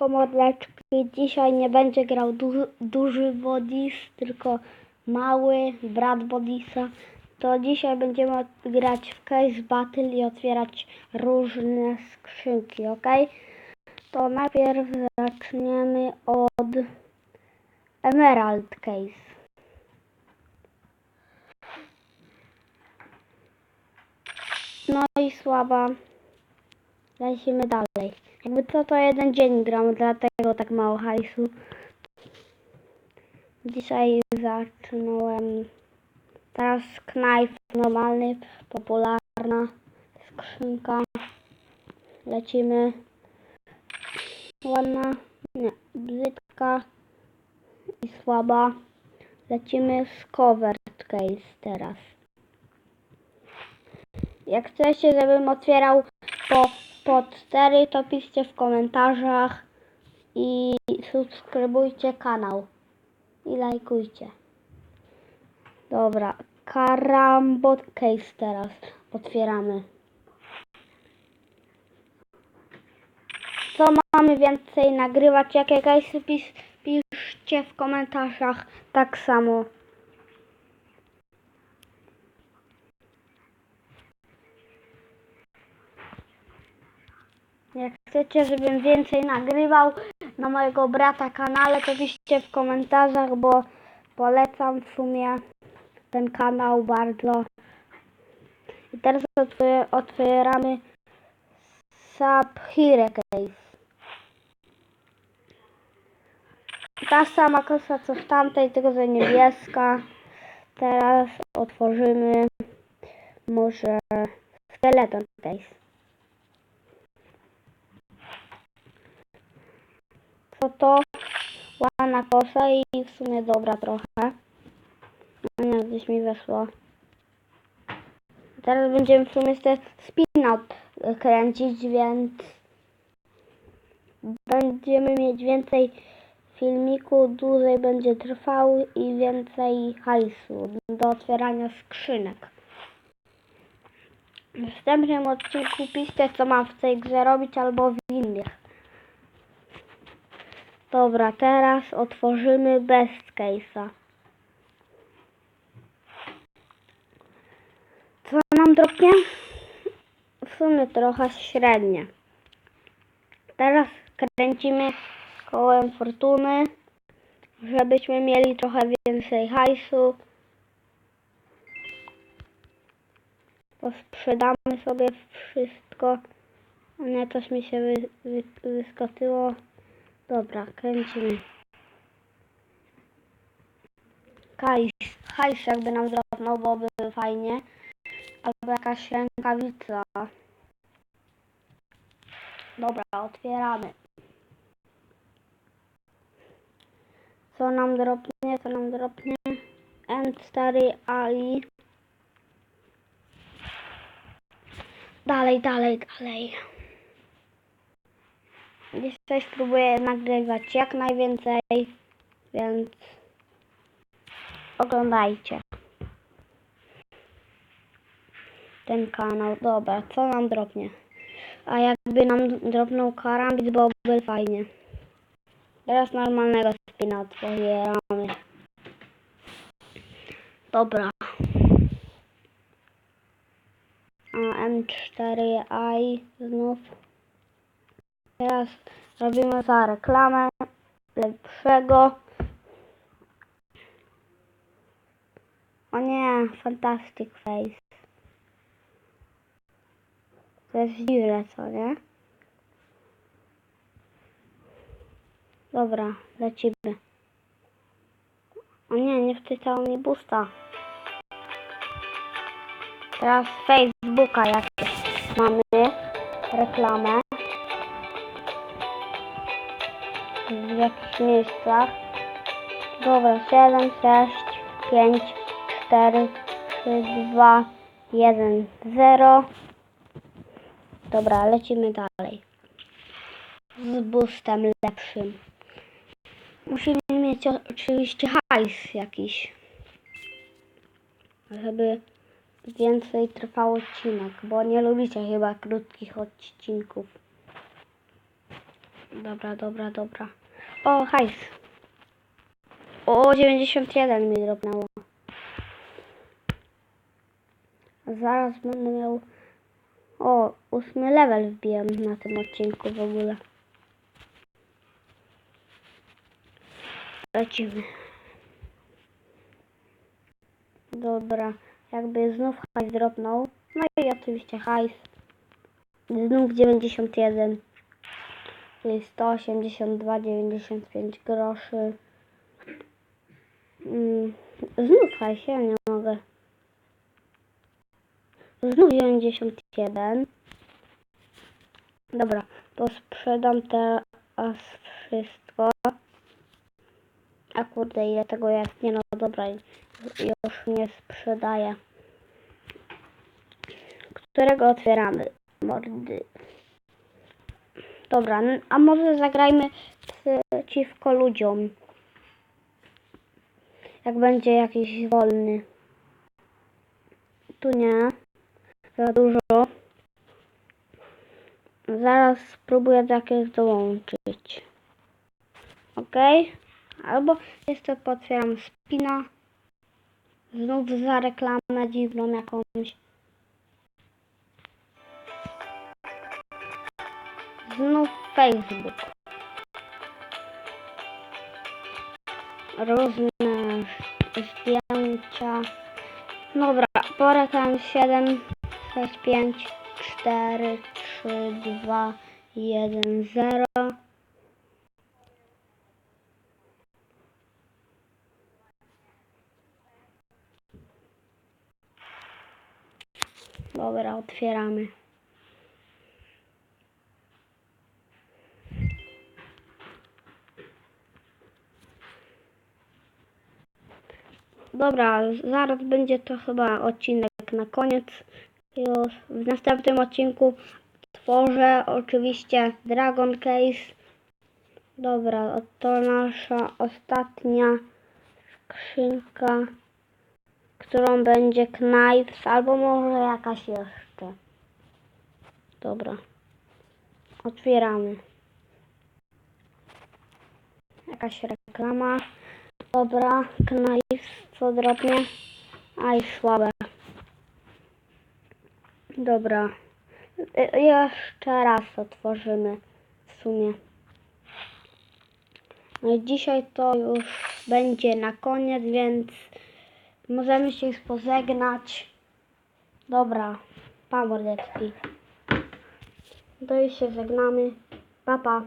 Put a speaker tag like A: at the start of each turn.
A: Siemaneczko mordeczki, dzisiaj nie będzie grał duży, duży Bodis, tylko mały brat Bodisa. To dzisiaj będziemy grać w Case Battle i otwierać różne skrzynki, ok? To najpierw zaczniemy od Emerald Case. No i słaba. Lecimy dalej. Jakby co to jeden dzień gram, dlatego tak mało hajsu. Dzisiaj zaczynałem teraz knife normalny, popularna skrzynka. Lecimy. Ładna, nie, brzydka i słaba. Lecimy z covered case teraz. Jak chcecie, żebym otwierał po, po 4, to piszcie w komentarzach i subskrybujcie kanał. I lajkujcie. Dobra, karambot case teraz otwieramy. Co mamy więcej nagrywać? Jakie case pisz, piszcie w komentarzach tak samo. Jak chcecie, żebym więcej nagrywał na mojego brata kanale, to piszcie w komentarzach, bo polecam w sumie ten kanał bardzo. I teraz otwier- otwieramy Sub Case. Ta sama kosa co w tamtej, tylko że niebieska. Teraz otworzymy może Skeleton Case. Co to? Ładna kosa i w sumie dobra trochę. No nie, gdzieś mi weszło. Teraz będziemy w sumie te spinat kręcić, więc będziemy mieć więcej filmiku, dłużej będzie trwał i więcej hajsu do otwierania skrzynek. W następnym odcinku piszcie co mam w tej grze robić albo w innych. Dobra, teraz otworzymy best case'a. Co nam dropnie? W sumie trochę średnie. Teraz kręcimy kołem fortuny, żebyśmy mieli trochę więcej hajsu. Posprzedamy sobie wszystko. Nie, coś mi się wy, wy, wyskoczyło. Dobra, kręcimy. Hajs, hajs jakby nam dropnął, byłoby fajnie. Albo jakaś rękawica. Dobra, otwieramy. Co nam dropnie, co nam dropnie? M4 AI. Dalej, dalej, dalej. Dzisiaj spróbuję nagrywać jak najwięcej, więc oglądajcie ten kanał. Dobra, co nam dropnie? A jakby nam dropnął karambit, byłoby fajnie. Teraz normalnego spina otwieramy. Dobra. A M4i znów. Teraz robimy za reklamę lepszego. O nie, Fantastic Face. To jest dziwne, co nie? Dobra, lecimy. O nie, nie wczytało mi busta. Teraz Facebooka jakieś mamy reklamę. W jakichś miejscach. Dobra, 7, 6, 5, 4, 3, 2, 1, 0. Dobra, lecimy dalej. Z boostem lepszym. Musimy mieć oczywiście hajs jakiś. Żeby więcej trwał odcinek, bo nie lubicie chyba krótkich odcinków. Dobra, dobra, dobra. O, hajs. O, 91 mi dropnęło. Zaraz będę miał... O, ósmy level wbijam na tym odcinku w ogóle. Lecimy. Dobra, jakby znów hajs dropnął. No i oczywiście hajs. Znów 91. Czyli 182,95 groszy. Mm, znów hajs, ja nie mogę. Znów 91. Dobra, to sprzedam teraz wszystko. A kurde, ile tego jest? Nie no, dobra, już nie sprzedaję. Którego otwieramy? Mordy. Dobra, a może zagrajmy przeciwko ludziom. Jak będzie jakiś wolny. Tu nie. Za dużo. Zaraz spróbuję do jakiegoś dołączyć. Ok? Albo jeszcze potwieram spina. Znów za reklamę dziwną jakąś. Znów Facebook. Różne zdjęcia. Dobra, pora tam 7, 6, 5, 4, 3, 2, 1, 0. Dobra, otwieramy. Dobra, zaraz będzie to chyba odcinek na koniec. Już w następnym odcinku tworzę oczywiście Dragon Case. Dobra, to nasza ostatnia skrzynka, którą będzie Knives, albo może jakaś jeszcze. Dobra. Otwieramy. Jakaś reklama. Dobra, Knives, co drobnie. Aj, słabe. Dobra. Y- Jeszcze raz otworzymy w sumie. No i dzisiaj to już będzie na koniec, więc możemy się już pożegnać. Dobra, pa mordeczki. To już się żegnamy. Pa, pa.